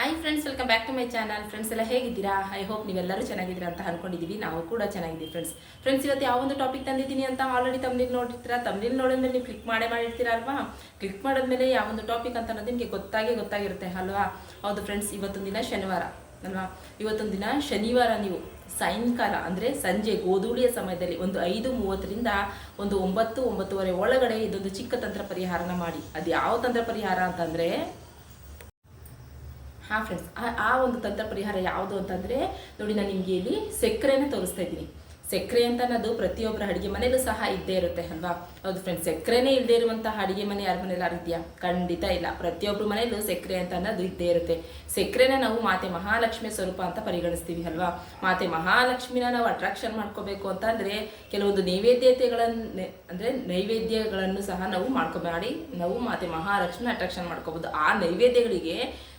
Hi friends welcome back to my channel friends ಎಲ್ಲ ಹೇಗಿದ್ದೀರಾ? I hope ನೀವೆಲ್ಲರೂ ಚೆನ್ನಾಗಿದ್ದೀರಾ ಅಂತ ಅನ್ಕೊಂಡಿದ್ದೀವಿ. ನಾವು ಕೂಡ ಚೆನ್ನಾಗಿದ್ದೀವಿ ಫ್ರೆಂಡ್ಸ್ ಫ್ರೆಂಡ್ಸ್ ಇವತ್ತು ಯಾವ ಒಂದು ಟಾಪಿಕ್ ತಂದಿದ್ದೀನಿ ಅಂತ ಆಲ್ರೆಡಿ ತಮ್ಮನಿಗೆ ನೋಡಿರ್ತೀರಾ? ತಮ್ಮನಿಗೆ ನೋಡಿದ್ಮೇಲೆ ನೀವು ಕ್ಲಿಕ್ ಮಾಡೇ ಮಾಡಿರ್ತೀರಾ ಅಲ್ವಾ? ಕ್ಲಿಕ್ ಮಾಡಿದ್ಮೇಲೆ ಯಾವ ಒಂದು ಟಾಪಿಕ್ ಅಂತ ಅನ್ನೋದು ನಿಮಗೆ ಗೊತ್ತಾಗೇ ಗೊತ್ತಾಗಿರುತ್ತೆ, ಅಲ್ವಾ? ಹೌದು ಫ್ರೆಂಡ್ಸ್ ಇವತ್ತೊಂದು ದಿನ ಶನಿವಾರ, ಅಲ್ವಾ? ಇವತ್ತೊಂದು ದಿನ ಶನಿವಾರ ನೀವು ಸಾಯಂಕಾಲ, ಅಂದರೆ ಸಂಜೆ ಗೋಧೂಳಿಯ ಸಮಯದಲ್ಲಿ ಒಂದು ಐದು ಮೂವತ್ತರಿಂದ ಒಂದು ಒಂಬತ್ತು, ಒಂಬತ್ತುವರೆ ಒಳಗಡೆ ಇದೊಂದು ಚಿಕ್ಕ ತಂತ್ರ ಪರಿಹಾರನ ಮಾಡಿ. ಅದು ಯಾವ ತಂತ್ರ ಪರಿಹಾರ ಅಂತಂದರೆ ಹಾಂ ಫ್ರೆಂಡ್ಸ್ ಆ ಒಂದು ತಂತ್ರ ಪರಿಹಾರ ಯಾವುದು ಅಂತಂದರೆ, ನೋಡಿ ನಾನು ನಿಮಗೆ ಇಲ್ಲಿ ಸಕ್ಕರೆನ ತೋರಿಸ್ತಾ ಇದ್ದೀನಿ. ಸಕ್ಕರೆ ಅಂತ ಅನ್ನೋದು ಪ್ರತಿಯೊಬ್ಬರ ಅಡುಗೆ ಮನೆಯಲ್ಲೂ ಸಹ ಇದ್ದೇ ಇರುತ್ತೆ, ಅಲ್ವಾ? ಹೌದು ಫ್ರೆಂಡ್ಸ್ ಸಕ್ಕರೆನೇ ಇಲ್ಲದೆ ಇರುವಂತಹ ಅಡುಗೆ ಮನೆ ಯಾರ ಮನೇಲಿ ಇದೆಯಾ ಖಂಡಿತ ಇಲ್ಲ. ಪ್ರತಿಯೊಬ್ಬರ ಮನೆಯಲ್ಲೂ ಸಕ್ಕರೆ ಅಂತ ಅನ್ನೋದು ಇದ್ದೇ ಇರುತ್ತೆ. ಸಕ್ಕರೆನ ನಾವು ಮಾತೆ ಮಹಾಲಕ್ಷ್ಮಿ ಸ್ವರೂಪ ಅಂತ ಪರಿಗಣಿಸ್ತೀವಿ, ಅಲ್ವಾ? ಮಾತೆ ಮಹಾಲಕ್ಷ್ಮಿನ ನಾವು ಅಟ್ರಾಕ್ಷನ್ ಮಾಡ್ಕೋಬೇಕು ಅಂತಂದರೆ, ಕೆಲವೊಂದು ನೈವೇದ್ಯತೆಗಳನ್ನು ಅಂದರೆ ನೈವೇದ್ಯಗಳನ್ನು ಸಹ ನಾವು ಮಾಡ್ಕೊ, ಮಾಡಿ ನಾವು ಮಾತೆ ಮಹಾಲಕ್ಷ್ಮಿನ ಅಟ್ರಾಕ್ಷನ್ ಮಾಡ್ಕೋಬೋದು. ಆ ನೈವೇದ್ಯಗಳಿಗೆ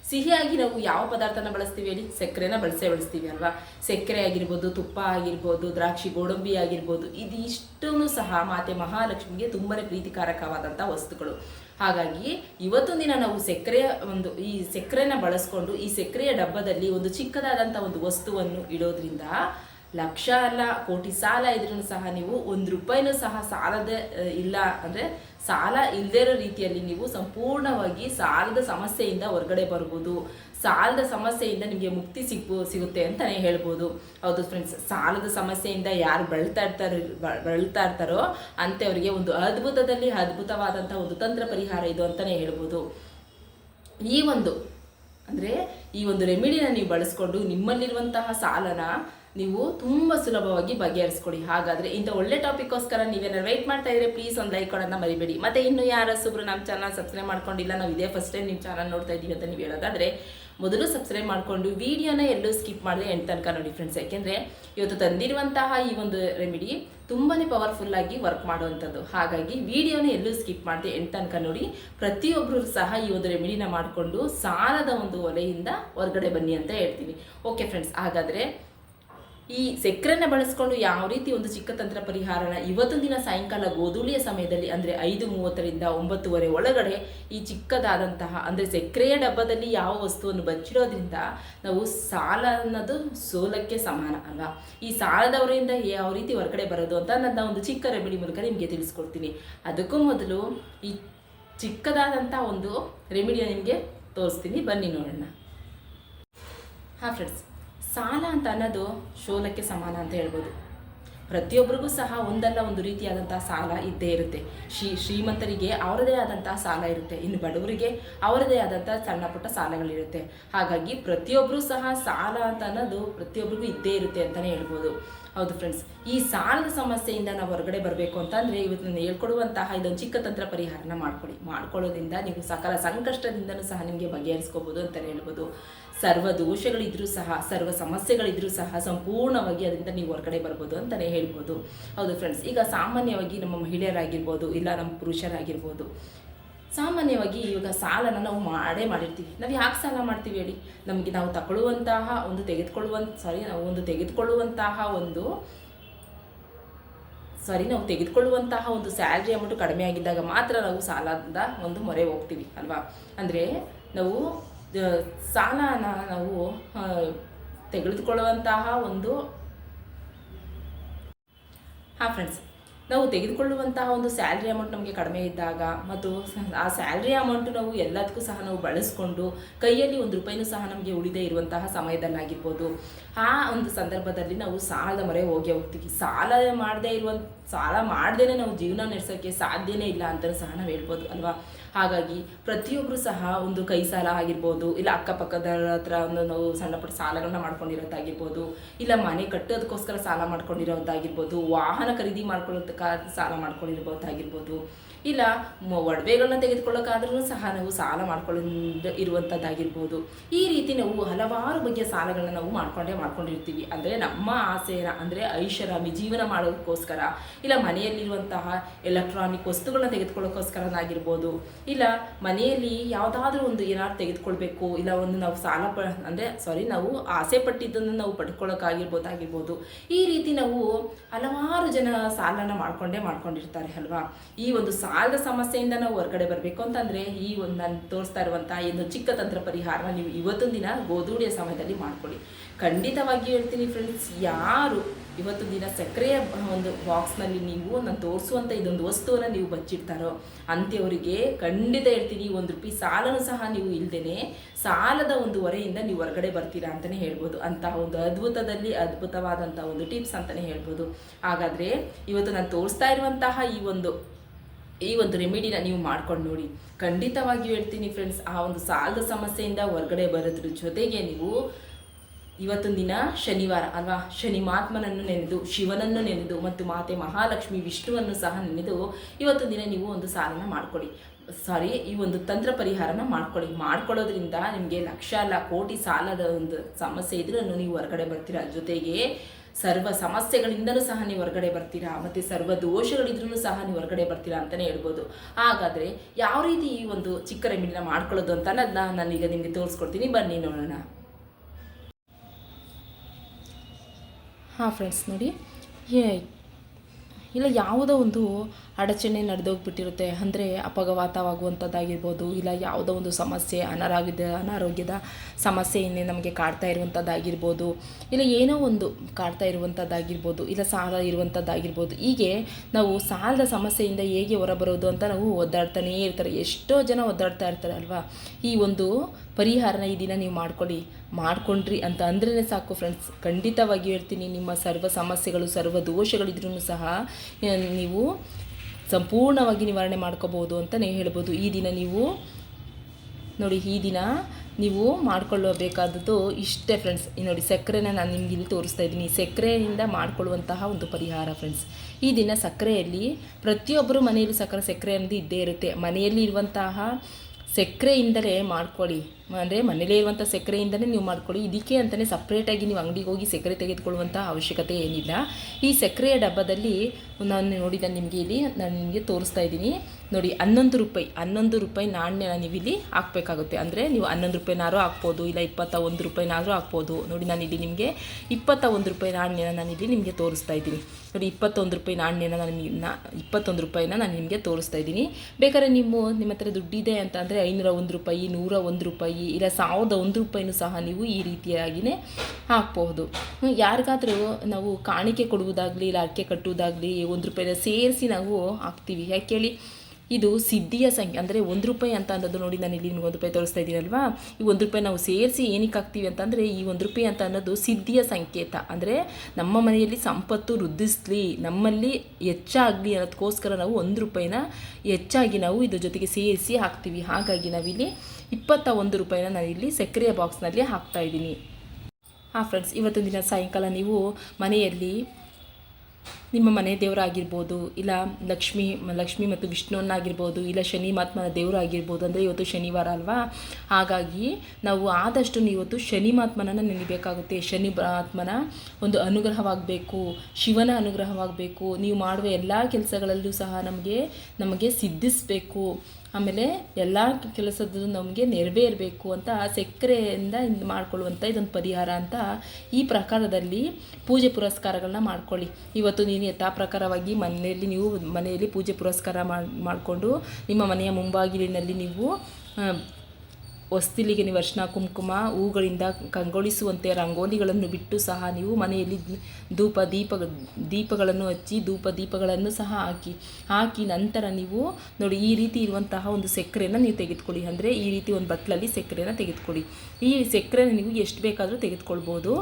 ಸಿಹಿಯಾಗಿ ನಾವು ಯಾವ ಪದಾರ್ಥನ ಬಳಸ್ತೀವಿ ಹೇಳಿ? ಸಕ್ಕರೆನ ಬಳಸೇ ಬಳಸ್ತೀವಿ ಅಲ್ವಾ? ಸಕ್ಕರೆ ಆಗಿರ್ಬೋದು, ತುಪ್ಪ ಆಗಿರ್ಬೋದು, ದ್ರಾಕ್ಷಿ, ಗೋಡಂಬಿ ಆಗಿರ್ಬೋದು ಇದಿಷ್ಟೂ ಸಹ ಮಾತೆ ಮಹಾಲಕ್ಷ್ಮಿಗೆ ತುಂಬನೇ ಪ್ರೀತಿಕಾರಕವಾದಂಥ ವಸ್ತುಗಳು. ಹಾಗಾಗಿ ಇವತ್ತೊಂದು ದಿನ ನಾವು ಸಕ್ಕರೆಯ ಒಂದು, ಈ ಸಕ್ಕರೆನ ಬಳಸ್ಕೊಂಡು, ಈ ಸಕ್ಕರೆಯ ಡಬ್ಬದಲ್ಲಿ ಒಂದು ಚಿಕ್ಕದಾದಂಥ ಒಂದು ವಸ್ತುವನ್ನು ಇಡೋದ್ರಿಂದ ಲಕ್ಷ ಅಲ್ಲ, ಕೋಟಿ ಸಾಲ ಇದ್ರೂ ಸಹ ನೀವು ಒಂದು ರೂಪಾಯಿನೂ ಸಹ ಸಾಲದ ಇಲ್ಲ ಅಂದರೆ ಸಾಲ ಇಲ್ಲದೇ ಇರೋ ರೀತಿಯಲ್ಲಿ ನೀವು ಸಂಪೂರ್ಣವಾಗಿ ಸಾಲದ ಸಮಸ್ಯೆಯಿಂದ ಹೊರಗಡೆ ಬರ್ಬೋದು. ಸಾಲದ ಸಮಸ್ಯೆಯಿಂದ ನಿಮಗೆ ಮುಕ್ತಿ ಸಿಗ್ಬೋ, ಸಿಗುತ್ತೆ ಅಂತಲೇ ಹೇಳ್ಬೋದು. ಹೌದು ಫ್ರೆಂಡ್ಸ್ ಸಾಲದ ಸಮಸ್ಯೆಯಿಂದ ಯಾರು ಬಳಲ್ತಾ ಇರ್ತಾರೆ ಬಳಲ್ತಾ ಇರ್ತಾರೋ ಅಂಥವ್ರಿಗೆ ಒಂದು ಅದ್ಭುತದಲ್ಲಿ ಅದ್ಭುತವಾದಂಥ ಒಂದು ತಂತ್ರ ಪರಿಹಾರ ಇದು ಅಂತಲೇ ಹೇಳ್ಬೋದು. ಈ ಒಂದು, ಅಂದರೆ ಈ ಒಂದು ರೆಮಿಡಿನ ನೀವು ಬಳಸ್ಕೊಂಡು ನಿಮ್ಮಲ್ಲಿರುವಂತಹ ಸಾಲನ ನೀವು ತುಂಬ ಸುಲಭವಾಗಿ ಬಗೆಹರಿಸ್ಕೊಡಿ. ಹಾಗಾದರೆ ಇಂಥ ಒಳ್ಳೆ ಟಾಪಿಕ್ಗೋಸ್ಕರ ನೀವೇನಾದ್ರು ವೆಯ್ಟ್ ಮಾಡ್ತಾ ಇದ್ರೆ ಪ್ಲೀಸ್ ಒಂದು ಲೈಕ್ ಕೊಡೋದನ್ನ ಮರಿಬೇಡಿ. ಮತ್ತೆ ಇನ್ನು ಯಾರು ಸುಬ್ರು ನಮ್ಮ ಚಾನಲ್ ಸಬ್ಸ್ಕ್ರೈಬ್ ಮಾಡ್ಕೊಂಡಿಲ್ಲ, ನಾವು ಇದೇ ಫಸ್ಟ್ ಟೈಮ್ ನಿಮ್ಮ ಚಾನಲ್ ನೋಡ್ತಾ ಇದ್ದೀವಿ ಅಂತ ನೀವು ಹೇಳೋದಾದ್ರೆ, ಮೊದಲು ಸಬ್ಸ್ಕ್ರೈಬ್ ಮಾಡಿಕೊಂಡು ವಿಡಿಯೋನ ಎಲ್ಲೂ ಸ್ಕಿಪ್ ಮಾಡದೆ ಎಂಟು ತನಕ ನೋಡಿ ಫ್ರೆಂಡ್ಸ್ ಯಾಕೆಂದರೆ ಇವತ್ತು ತಂದಿರುವಂತಹ ಈ ಒಂದು ರೆಮಿಡಿ ತುಂಬಾ ಪವರ್ಫುಲ್ ಆಗಿ ವರ್ಕ್ ಮಾಡುವಂಥದ್ದು. ಹಾಗಾಗಿ ವಿಡಿಯೋನ ಎಲ್ಲೂ ಸ್ಕಿಪ್ ಮಾಡಿದೆ ಎಂಟು ತನಕ ನೋಡಿ ಪ್ರತಿಯೊಬ್ಬರು ಸಹ ಈ ಒಂದು ರೆಮಿಡಿನ ಮಾಡಿಕೊಂಡು ಸಾಲದ ಒಂದು ಒಲೆಯಿಂದ ಹೊರಗಡೆ ಬನ್ನಿ ಅಂತ ಹೇಳ್ತೀವಿ. ಓಕೆ ಫ್ರೆಂಡ್ಸ್ ಹಾಗಾದರೆ ಈ ಸಕ್ಕರೆನ ಬಳಸ್ಕೊಂಡು ಯಾವ ರೀತಿ ಒಂದು ಚಿಕ್ಕ ತಂತ್ರ ಪರಿಹಾರನ ಇವತ್ತಿನ ದಿನ ಸಾಯಂಕಾಲ ಗೋಧೂಳಿಯ ಸಮಯದಲ್ಲಿ, ಅಂದರೆ ಐದು ಮೂವತ್ತರಿಂದ ಒಂಬತ್ತುವರೆ ಒಳಗಡೆ ಈ ಚಿಕ್ಕದಾದಂತಹ, ಅಂದರೆ ಸಕ್ಕರೆಯ ಡಬ್ಬದಲ್ಲಿ ಯಾವ ವಸ್ತುವನ್ನು ಬಚ್ಚಿಡೋದ್ರಿಂದ ನಾವು ಸಾಲ ಅನ್ನೋದು ಸೋಲಕ್ಕೆ ಸಮಾನ ಅಲ್ವಾ? ಈ ಸಾಲದವರಿಂದ ಯಾವ ರೀತಿ ಹೊರಗಡೆ ಬರೋದು ಅಂತ ನನ್ನ ಒಂದು ಚಿಕ್ಕ ರೆಮಿಡಿ ಮೂಲಕ ನಿಮಗೆ ತಿಳಿಸ್ಕೊಡ್ತೀನಿ. ಅದಕ್ಕೂ ಮೊದಲು ಈ ಚಿಕ್ಕದಾದಂಥ ಒಂದು ರೆಮಿಡಿಯ ನಿಮಗೆ ತೋರಿಸ್ತೀನಿ. ಬನ್ನಿ ನೋಡೋಣ. ಹಾಂ ಫ್ರೆಂಡ್ಸ್ ಸಾಲ ಅಂತ ಅನ್ನೋದು ಶೋಲಕ್ಕೆ ಸಮಾನ ಅಂತ ಹೇಳ್ಬೋದು. ಪ್ರತಿಯೊಬ್ಬರಿಗೂ ಸಹ ಒಂದಲ್ಲ ಒಂದು ರೀತಿಯಾದಂಥ ಸಾಲ ಇದ್ದೇ ಇರುತ್ತೆ. ಶ್ರೀ ಶ್ರೀಮಂತರಿಗೆ ಅವರದೇ ಆದಂಥ ಸಾಲ ಇರುತ್ತೆ. ಇನ್ನು ಬಡವರಿಗೆ ಅವರದೇ ಆದಂಥ ಸಣ್ಣ ಪುಟ್ಟ ಸಾಲಗಳಿರುತ್ತೆ. ಹಾಗಾಗಿ ಪ್ರತಿಯೊಬ್ಬರೂ ಸಹ ಸಾಲ ಅಂತ ಅನ್ನೋದು ಪ್ರತಿಯೊಬ್ಬರಿಗೂ ಇದ್ದೇ ಇರುತ್ತೆ ಅಂತಲೇ ಹೇಳ್ಬೋದು. ಹೌದು ಫ್ರೆಂಡ್ಸ್ ಈ ಸಾಲದ ಸಮಸ್ಯೆಯಿಂದ ನಾವು ಹೊರಗಡೆ ಬರಬೇಕು ಅಂತಂದರೆ ಇವತ್ತು ನಾನು ಹೇಳ್ಕೊಡುವಂತಹ ಇದೊಂದು ಚಿಕ್ಕ ತಂತ್ರ ಪರಿಹಾರನ ಮಾಡ್ಕೊಳ್ಳಿ ಮಾಡ್ಕೊಳ್ಳೋದ್ರಿಂದ ನೀವು ಸಕಲ ಸಂಕಷ್ಟದಿಂದನೂ ಸಹ ನಿಮಗೆ ಬಗೆಹರಿಸ್ಕೋಬೋದು ಅಂತಲೇ ಹೇಳ್ಬೋದು. ಸರ್ವ ದೋಷಗಳಿದ್ರೂ ಸಹ, ಸರ್ವ ಸಮಸ್ಯೆಗಳಿದ್ರೂ ಸಹ ಸಂಪೂರ್ಣವಾಗಿ ಅದರಿಂದ ನೀವು ಹೊರಗಡೆ ಬರ್ಬೋದು ಅಂತಲೇ ಹೇಳ್ಬೋದು. ಹೌದು ಫ್ರೆಂಡ್ಸ್ ಈಗ ಸಾಮಾನ್ಯವಾಗಿ ನಮ್ಮ ಮಹಿಳೆಯರಾಗಿರ್ಬೋದು, ಇಲ್ಲ ನಮ್ಮ ಪುರುಷರಾಗಿರ್ಬೋದು, ಸಾಮಾನ್ಯವಾಗಿ ಇವಾಗ ಸಾಲನ ನಾವು ಮಾಡೇ ಮಾಡಿರ್ತೀವಿ. ನಾವು ಯಾಕೆ ಸಾಲ ಮಾಡ್ತೀವಿ ಹೇಳಿ? ನಮಗೆ ನಾವು ತಗೊಳ್ಳುವಂತಹ ಒಂದು ತೆಗೆದುಕೊಳ್ಳುವಂತ ಸಾರಿ ನಾವು ಒಂದು ತೆಗೆದುಕೊಳ್ಳುವಂತಹ ಒಂದು ಸಾರಿ ನಾವು ತೆಗೆದುಕೊಳ್ಳುವಂತಹ ಒಂದು ಸ್ಯಾಲ್ರಿ ಅಮೌಂಟ್ ಕಡಿಮೆ ಆಗಿದ್ದಾಗ ಮಾತ್ರ ನಾವು ಸಾಲದ ಒಂದು ಮೊರೆ ಹೋಗ್ತೀವಿ, ಅಲ್ವಾ? ಅಂದರೆ ನಾವು ಸಾಲನ ನಾವು ತೆಗೆದುಕೊಳ್ಳುವಂತಹ ಒಂದು ಹಾಂ ಫ್ರೆಂಡ್ಸ್ ನಾವು ತೆಗೆದುಕೊಳ್ಳುವಂತಹ ಒಂದು ಸ್ಯಾಲ್ರಿ ಅಮೌಂಟ್ ನಮಗೆ ಕಡಿಮೆ ಇದ್ದಾಗ ಮತ್ತು ಆ ಸ್ಯಾಲ್ರಿ ಅಮೌಂಟ್ ನಾವು ಎಲ್ಲದಕ್ಕೂ ಸಹ ನಾವು ಬಳಸ್ಕೊಂಡು ಕೈಯಲ್ಲಿ ಒಂದು ರೂಪಾಯಿನೂ ಸಹ ನಮಗೆ ಉಳಿದೇ ಇರುವಂತಹ ಸಮಯದಲ್ಲಾಗಿರ್ಬೋದು. ಆ ಒಂದು ಸಂದರ್ಭದಲ್ಲಿ ನಾವು ಸಾಲದ ಮೊರೆ ಹೋಗಿ ಹೋಗ್ತೀವಿ. ಸಾಲ ಮಾಡದೇ ಇರುವ ಸಾಲ ಮಾಡ್ದೇ ನಾವು ಜೀವನ ನಡೆಸೋಕ್ಕೆ ಸಾಧ್ಯನೇ ಇಲ್ಲ ಅಂತಲೂ ಸಹ ನಾವು ಹೇಳ್ಬೋದು ಅಲ್ವಾ? ಹಾಗಾಗಿ ಪ್ರತಿಯೊಬ್ಬರು ಸಹ ಒಂದು ಕೈ ಸಾಲ ಆಗಿರ್ಬೋದು, ಇಲ್ಲ ಅಕ್ಕಪಕ್ಕದ ಹತ್ರ ಒಂದು ನಾವು ಸಣ್ಣ ಪುಟ್ಟ ಸಾಲಗಳನ್ನ ಮಾಡ್ಕೊಂಡಿರೋದಾಗಿರ್ಬೋದು, ಇಲ್ಲ ಮನೆ ಕಟ್ಟೋದಕ್ಕೋಸ್ಕರ ಸಾಲ ಮಾಡ್ಕೊಂಡಿರೋದಾಗಿರ್ಬೋದು, ವಾಹನ ಖರೀದಿ ಮಾಡ್ಕೊಳ್ಳೋದಕ್ಕ ಸಾಲ ಮಾಡ್ಕೊಂಡಿರ್ಬೋದಾಗಿರ್ಬೋದು ಇಲ್ಲ ಒಡವೆಗಳನ್ನ ತೆಗೆದುಕೊಳ್ಳೋಕ್ಕಾದ್ರೂ ಸಹ ನಾವು ಸಾಲ ಮಾಡ್ಕೊಂಡು ಇರುವಂಥದ್ದಾಗಿರ್ಬೋದು ಈ ರೀತಿ ನಾವು ಹಲವಾರು ಬಗೆಯ ಸಾಲಗಳನ್ನ ನಾವು ಮಾಡ್ಕೊಂಡೇ ಮಾಡ್ಕೊಂಡಿರ್ತೀವಿ. ಅಂದರೆ ನಮ್ಮ ಆಸೆನ ಅಂದರೆ ಐಷಾರಾಮಿ ಜೀವನ ಮಾಡೋದಕ್ಕೋಸ್ಕರ ಇಲ್ಲ ಮನೆಯಲ್ಲಿರುವಂತಹ ಎಲೆಕ್ಟ್ರಾನಿಕ್ ವಸ್ತುಗಳನ್ನ ತೆಗೆದುಕೊಳ್ಳೋಕ್ಕೋಸ್ಕರನಾಗಿರ್ಬೋದು, ಇಲ್ಲ ಮನೆಯಲ್ಲಿ ಯಾವುದಾದ್ರೂ ಒಂದು ಏನಾದ್ರು ತೆಗೆದುಕೊಳ್ಬೇಕು, ಇಲ್ಲ ಒಂದು ನಾವು ಸಾಲ ಪ, ಅಂದರೆ ಸಾರಿ ನಾವು ಆಸೆ ಪಟ್ಟಿದ್ದನ್ನು ನಾವು ಪಡ್ಕೊಳ್ಳೋಕ್ಕಾಗಿರ್ಬೋದಾಗಿರ್ಬೋದು ಈ ರೀತಿ ನಾವು ಹಲವಾರು ಜನ ಸಾಲನ ಮಾಡ್ಕೊಂಡೇ ಮಾಡ್ಕೊಂಡಿರ್ತಾರೆ ಅಲ್ವಾ? ಈ ಒಂದು ಸಾಲದ ಸಮಸ್ಯೆಯಿಂದ ನಾವು ಹೊರಗಡೆ ಬರಬೇಕು ಅಂತಂದರೆ ಈ ಒಂದು ನಾನು ತೋರಿಸ್ತಾ ಇರುವಂಥ ಒಂದು ಚಿಕ್ಕ ತಂತ್ರ ಪರಿಹಾರನ ನೀವು ಇವತ್ತೊಂದು ದಿನ ಗೋಧೂಳಿಯ ಸಮಯದಲ್ಲಿ ಮಾಡ್ಕೊಳ್ಳಿ. ಖಂಡಿತವಾಗಿ ಹೇಳ್ತೀನಿ ಫ್ರೆಂಡ್ಸ್ ಯಾರು ಇವತ್ತು ದಿನ ಸಕ್ಕರೆಯ ಒಂದು ಬಾಕ್ಸ್ನಲ್ಲಿ ನೀವು ನಾನು ತೋರಿಸುವಂಥ ಇದೊಂದು ವಸ್ತುವನ್ನು ನೀವು ಬಚ್ಚಿಡ್ತಾರೋ ಅಂಥವರಿಗೆ ಖಂಡಿತ ಹೇಳ್ತೀನಿ ಒಂದು ರೂಪಾಯಿ ಸಾಲನೂ ಸಹ ನೀವು ಇಲ್ದೇನೆ ಸಾಲದ ಒಂದು ಹೊರೆಯಿಂದ ನೀವು ಹೊರಗಡೆ ಬರ್ತೀರಾ ಅಂತಲೇ ಹೇಳ್ಬೋದು. ಅಂತಹ ಒಂದು ಅದ್ಭುತದಲ್ಲಿ ಅದ್ಭುತವಾದಂಥ ಒಂದು ಟಿಪ್ಸ್ ಅಂತಲೇ ಹೇಳ್ಬೋದು. ಹಾಗಾದರೆ ಇವತ್ತು ನಾನು ತೋರಿಸ್ತಾ ಇರುವಂತಹ ಈ ಒಂದು ಈ ಒಂದು ರೆಮಿಡಿನ ನೀವು ಮಾಡ್ಕೊಂಡು ನೋಡಿ. ಖಂಡಿತವಾಗಿಯೂ ಹೇಳ್ತೀನಿ ಫ್ರೆಂಡ್ಸ್ ಆ ಒಂದು ಸಾಲದ ಸಮಸ್ಯೆಯಿಂದ ಹೊರಗಡೆ ಬರೋದ್ರ ಜೊತೆಗೆ ನೀವು ಇವತ್ತೊಂದು ದಿನ ಶನಿವಾರ ಅಲ್ವಾ ಶನಿ ಮಹಾತ್ಮನನ್ನು ನೆನೆದು, ಶಿವನನ್ನು ನೆನೆದು ಮತ್ತು ಮಾತೆ ಮಹಾಲಕ್ಷ್ಮಿ ವಿಷ್ಣುವನ್ನು ಸಹ ನೆನೆದು ಇವತ್ತೊಂದು ದಿನ ನೀವು ಒಂದು ಸಾಲನ ಮಾಡ್ಕೊಳ್ಳಿ ಸಾರಿ ಈ ಒಂದು ತಂತ್ರ ಪರಿಹಾರನ ಮಾಡ್ಕೊಳ್ಳಿ ಮಾಡ್ಕೊಳ್ಳೋದ್ರಿಂದ ನಿಮಗೆ ಲಕ್ಷ ಅಲ್ಲ ಕೋಟಿ ಸಾಲದ ಒಂದು ಸಮಸ್ಯೆ ಇದ್ರೂ ನೀವು ಹೊರಗಡೆ ಬರ್ತೀರ. ಜೊತೆಗೆ ಸರ್ವ ಸಮಸ್ಯೆಗಳಿಂದಲೂ ಸಹ ನೀವು ಹೊರಗಡೆ ಬರ್ತೀರಾ? ಮತ್ತು ಸರ್ವ ದೋಷಗಳಿದ್ರೂ ಸಹ ನೀವು ಹೊರಗಡೆ ಬರ್ತೀರಾ ಅಂತಲೇ ಹೇಳ್ಬೋದು. ಹಾಗಾದರೆ ಯಾವ ರೀತಿ ಈ ಒಂದು ಚಿಕ್ಕ ರೆಮಿಡಿನ ಮಾಡ್ಕೊಳ್ಳೋದು ಅಂತ ಅನ್ನೋದನ್ನ ನಾನೀಗ ನಿಮಗೆ ತೋರಿಸ್ಕೊಡ್ತೀನಿ. ಬನ್ನಿ ನೋಡೋಣ. ಹಾಂ ಫ್ರೆಂಡ್ಸ್ ನೋಡಿ, ಏ, ಇಲ್ಲ ಯಾವುದೋ ಒಂದು ಅಡಚಣೆ ನಡೆದೋಗ್ಬಿಟ್ಟಿರುತ್ತೆ. ಅಂದರೆ ಅಪಘಾತವಾಗುವಂಥದ್ದಾಗಿರ್ಬೋದು, ಇಲ್ಲ ಯಾವುದೋ ಒಂದು ಸಮಸ್ಯೆ, ಅನಾರೋಗ್ಯದ ಅನಾರೋಗ್ಯದ ಸಮಸ್ಯೆಯನ್ನೇ ನಮಗೆ ಕಾಡ್ತಾ ಇರುವಂಥದ್ದಾಗಿರ್ಬೋದು, ಇಲ್ಲ ಏನೋ ಒಂದು ಕಾಡ್ತಾ ಇರುವಂಥದ್ದಾಗಿರ್ಬೋದು, ಇಲ್ಲ ಸಾಲ ಇರುವಂಥದ್ದಾಗಿರ್ಬೋದು, ಹೀಗೆ ನಾವು ಸಾಲದ ಸಮಸ್ಯೆಯಿಂದ ಹೇಗೆ ಹೊರಬರೋದು ಅಂತ ನಾವು ಒದ್ದಾಡ್ತಾನೇ ಇರ್ತಾರೆ. ಎಷ್ಟೋ ಜನ ಒದ್ದಾಡ್ತಾ ಇರ್ತಾರೆ ಅಲ್ವಾ? ಈ ಒಂದು ಪರಿಹಾರನ ಈ ದಿನ ನೀವು ಮಾಡ್ಕೊಳ್ಳಿ. ಮಾಡ್ಕೊಂಡ್ರಿ ಅಂತ ಅಂದ್ರೇ ಸಾಕು ಫ್ರೆಂಡ್ಸ್ ಖಂಡಿತವಾಗಿ ಹೇಳ್ತೀನಿ, ನಿಮ್ಮ ಸರ್ವ ಸಮಸ್ಯೆಗಳು, ಸರ್ವ ದೋಷಗಳಿದ್ರೂ ಸಹ ನೀವು ಸಂಪೂರ್ಣವಾಗಿ ನಿವಾರಣೆ ಮಾಡ್ಕೋಬೋದು ಅಂತಲೇ ಹೇಳ್ಬೋದು. ಈ ದಿನ ನೀವು ನೋಡಿ, ಈ ದಿನ ನೀವು ಮಾಡ್ಕೊಳ್ಳಬೇಕಾದದ್ದು ಇಷ್ಟೇ ಫ್ರೆಂಡ್ಸ್ ನೋಡಿ, ಸಕ್ಕರೆನ ನಾನು ನಿಮ್ಗೆ ಇಲ್ಲಿ ತೋರಿಸ್ತಾ ಇದ್ದೀನಿ. ಸಕ್ಕರೆಯಿಂದ ಮಾಡ್ಕೊಳ್ಳುವಂತಹ ಒಂದು ಪರಿಹಾರ ಫ್ರೆಂಡ್ಸ್ ಈ ದಿನ ಸಕ್ಕರೆಯಲ್ಲಿ ಪ್ರತಿಯೊಬ್ಬರು ಮನೆಯಲ್ಲಿ ಸಕ್ಕರೆ ಸಕ್ಕರೆ ಅನ್ನೋದು ಇದ್ದೇ ಇರುತ್ತೆ. ಮನೆಯಲ್ಲಿ ಇರುವಂತಹ ಸಕ್ಕರೆಯಿಂದಲೇ ಮಾಡ್ಕೊಳ್ಳಿ. ಅಂದರೆ ಮನೇಲೇ ಇರುವಂಥ ಸಕ್ಕರೆಯಿಂದಲೇ ನೀವು ಮಾಡ್ಕೊಳ್ಳಿ. ಇದಕ್ಕೆ ಅಂತಲೇ ಸಪ್ರೇಟಾಗಿ ನೀವು ಅಂಗಡಿಗೆ ಹೋಗಿ ಸಕ್ಕರೆ ತೆಗೆದುಕೊಳ್ಳುವಂಥ ಅವಶ್ಯಕತೆ ಏನಿಲ್ಲ. ಈ ಸಕ್ಕರೆಯ ಡಬ್ಬದಲ್ಲಿ ನಾನು ನೋಡಿ ನಿಮಗೆ ಇಲ್ಲಿ ನಾನು ನಿಮಗೆ ತೋರಿಸ್ತಾ ಇದ್ದೀನಿ. ನೋಡಿ, ಹನ್ನೊಂದು ರೂಪಾಯಿ ಹನ್ನೊಂದು ರೂಪಾಯಿ ನಾಣ್ಯನ ನೀವು ಇಲ್ಲಿ ಹಾಕಬೇಕಾಗುತ್ತೆ. ಅಂದರೆ ನೀವು ಹನ್ನೊಂದು ರೂಪಾಯಿನಾರು ಹಾಕ್ಬೋದು, ಇಲ್ಲ ಇಪ್ಪತ್ತ ಒಂದು ರೂಪಾಯಿನಾದರೂ ಹಾಕ್ಬೋದು. ನೋಡಿ ನಾನು ಇಲ್ಲಿ ನಿಮಗೆ ಇಪ್ಪತ್ತ ಒಂದು ರೂಪಾಯಿ ನಾಣ್ಯನ ನಾನು ಇಲ್ಲಿ ನಿಮಗೆ ತೋರಿಸ್ತಾ ಇದ್ದೀನಿ. ನೋಡಿ, ಇಪ್ಪತ್ತೊಂದು ರೂಪಾಯಿ ನಾಣ್ಯನ ನಾನು ನಾ, ಇಪ್ಪತ್ತೊಂದು ರೂಪಾಯಿನ ನಾನು ನಿಮಗೆ ತೋರಿಸ್ತಾ ಇದ್ದೀನಿ. ಬೇಕಾದ್ರೆ ನಿಮ್ಮ ನಿಮ್ಮ ಹತ್ರ ದುಡ್ಡಿದೆ ಅಂತ ಅಂದರೆ ಐನೂರ ಒಂದು ರೂಪಾಯಿ, ನೂರ ಒಂದು ರೂಪಾಯಿ ಇಲ್ಲ, ಸಾವಿರದ ಒಂದು ರೂಪಾಯಿನೂ ಸಹ ನೀವು ಈ ರೀತಿಯಾಗಿಯೇ ಹಾಕ್ಬಹುದು. ಯಾರಿಗಾದರೂ ನಾವು ಕಾಣಿಕೆ ಕೊಡುವುದಾಗಲಿ, ಇಲ್ಲ ಅರ್ಕೆ ಕಟ್ಟುವುದಾಗಲಿ, ಒಂದು ರೂಪಾಯಿನ ಸೇರಿಸಿ ನಾವು ಹಾಕ್ತೀವಿ. ಯಾಕೆ ಹೇಳಿ ಇದು ಸಿದ್ಧಿಯ ಸಂಖ್ಯೆ ಅಂದರೆ ಒಂದು ರೂಪಾಯಿ ಅಂತ ಅನ್ನೋದು ನೋಡಿ ನಾನು ಇಲ್ಲಿ ನಿಮ್ಗೆ ಒಂದು ರೂಪಾಯಿ ತೋರಿಸ್ತಾ ಇದ್ದೀನಲ್ವಾ ಈ ಒಂದು ರೂಪಾಯಿ ನಾವು ಸೇರಿಸಿ ಏನಕ್ಕೆ ಹಾಕ್ತೀವಿ ಅಂತಂದರೆ ಈ ಒಂದು ರೂಪಾಯಿ ಅಂತ ಅನ್ನೋದು ಸಿದ್ಧಿಯ ಸಂಕೇತ. ಅಂದರೆ ನಮ್ಮ ಮನೆಯಲ್ಲಿ ಸಂಪತ್ತು ವೃದ್ಧಿಸ್ಲಿ, ನಮ್ಮಲ್ಲಿ ಹೆಚ್ಚಾಗಲಿ ಅನ್ನೋದಕ್ಕೋಸ್ಕರ ನಾವು ಒಂದು ರೂಪಾಯಿನ ಹೆಚ್ಚಾಗಿ ನಾವು ಇದ್ರ ಜೊತೆಗೆ ಸೇರಿಸಿ ಹಾಕ್ತೀವಿ. ಹಾಗಾಗಿ ನಾವಿಲ್ಲಿ ಇಪ್ಪತ್ತ ಒಂದು ರೂಪಾಯಿನ ಇಲ್ಲಿ ಸಕ್ಕರೆಯ ಬಾಕ್ಸ್ನಲ್ಲಿ ಹಾಕ್ತಾ ಇದ್ದೀನಿ. ಹಾಂ ಫ್ರೆಂಡ್ಸ್ ಇವತ್ತೊಂದು ದಿನ ಸಾಯಂಕಾಲ ನೀವು ಮನೆಯಲ್ಲಿ ನಿಮ್ಮ ಮನೆ ದೇವರಾಗಿರ್ಬೋದು, ಇಲ್ಲ ಲಕ್ಷ್ಮಿ ಲಕ್ಷ್ಮಿ ಮತ್ತು ವಿಷ್ಣುವನ್ನಾಗಿರ್ಬೋದು, ಇಲ್ಲ ಶನಿ ಮಹಾತ್ಮನ ದೇವರಾಗಿರ್ಬೋದು ಅಂದರೆ ಇವತ್ತು ಶನಿವಾರ ಅಲ್ವಾ? ಹಾಗಾಗಿ ನಾವು ಆದಷ್ಟು ಇವತ್ತು ಶನಿ ಮಹಾತ್ಮನನ್ನು ನೆನಿಬೇಕಾಗುತ್ತೆ. ಶನಿ ಮಹಾತ್ಮನ ಒಂದು ಅನುಗ್ರಹವಾಗಬೇಕು, ಶಿವನ ಅನುಗ್ರಹವಾಗಬೇಕು. ನೀವು ಮಾಡುವ ಎಲ್ಲ ಕೆಲಸಗಳಲ್ಲೂ ಸಹ ನಮಗೆ ನಮಗೆ ಸಿದ್ಧಿಸಬೇಕು. ಆಮೇಲೆ ಎಲ್ಲ ಕೆಲಸದ್ದು ನಮಗೆ ನೆರವೇ ಇರಬೇಕು ಅಂತ ಸಕ್ಕರೆಯಿಂದ ಮಾಡ್ಕೊಳ್ಳುವಂಥ ಇದೊಂದು ಪರಿಹಾರ ಅಂತ ಈ ಪ್ರಕಾರದಲ್ಲಿ ಪೂಜೆ ಪುರಸ್ಕಾರಗಳನ್ನ ಮಾಡ್ಕೊಳ್ಳಿ. ಇವತ್ತು ನೀನು ಯಥಾ ಪ್ರಕಾರವಾಗಿ ಮನೆಯಲ್ಲಿ ನೀವು ಮನೆಯಲ್ಲಿ ಪೂಜೆ ಪುರಸ್ಕಾರ ಮಾಡಿಕೊಂಡು ನಿಮ್ಮ ಮನೆಯ ಮುಂಬಾಗಿಲಿನಲ್ಲಿ ನೀವು ಹೊಸ್ತಿಲಿಗೆ ನೀವು ಅರ್ಶಿನ ಕುಂಕುಮ, ಹೂಗಳಿಂದ ಕಂಗೊಳಿಸುವಂತೆ ರಂಗೋಲಿಗಳನ್ನು ಬಿಟ್ಟು ಸಹ ನೀವು ಮನೆಯಲ್ಲಿ ಧೂಪ ದೀಪ ದೀಪಗಳನ್ನು ಹಚ್ಚಿ ಧೂಪ ದೀಪಗಳನ್ನು ಸಹ ಹಾಕಿ ಹಾಕಿ ನಂತರ ನೀವು ನೋಡಿ ಈ ರೀತಿ ಇರುವಂತಹ ಒಂದು ಸಕ್ಕರೆಯನ್ನು ನೀವು ತೆಗೆದುಕೊಳ್ಳಿ. ಅಂದರೆ ಈ ರೀತಿ ಒಂದು ಬಟ್ಲಲ್ಲಿ ಸಕ್ಕರೆಯನ್ನು ತೆಗೆದುಕೊಳ್ಳಿ. ಈ ಸಕ್ಕರೆನ ನೀವು ಎಷ್ಟು ಬೇಕಾದರೂ ತೆಗೆದುಕೊಳ್ಬೋದು.